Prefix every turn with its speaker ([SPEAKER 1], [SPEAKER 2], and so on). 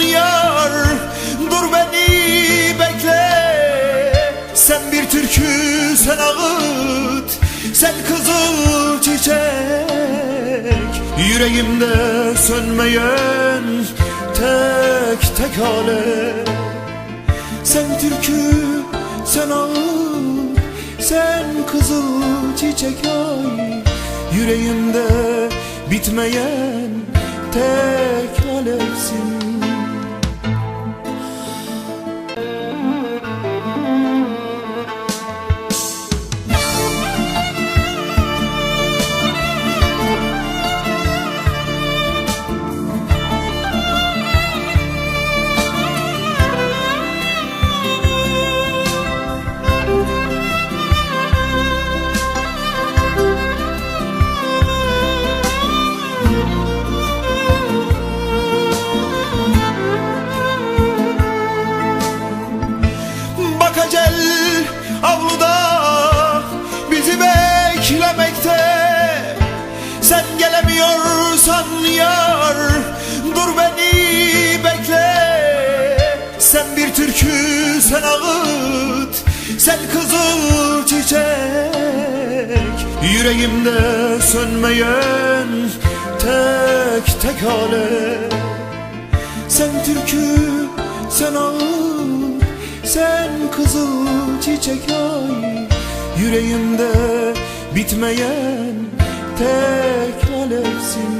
[SPEAKER 1] Yar Dur beni bekle. Sen bir türkü sen ağıt. Sen kızıl çiçek. Yüreğimde sönmeyen Tek tek alev Sen türkü sen ağıt. Sen kızıl çiçek ay. Yüreğimde bitmeyen tek alevsin avluda bizi beklemekte. Sen gelemiyorsan yar dur beni bekle. Sen bir türkü sen ağıt sen kızıl çiçek. Yüreğimde sönmeyen tek tek alev sen türkü, sen ağıt, sen kızıl çiçek ay Yüreğimde bitmeyen tek alevsin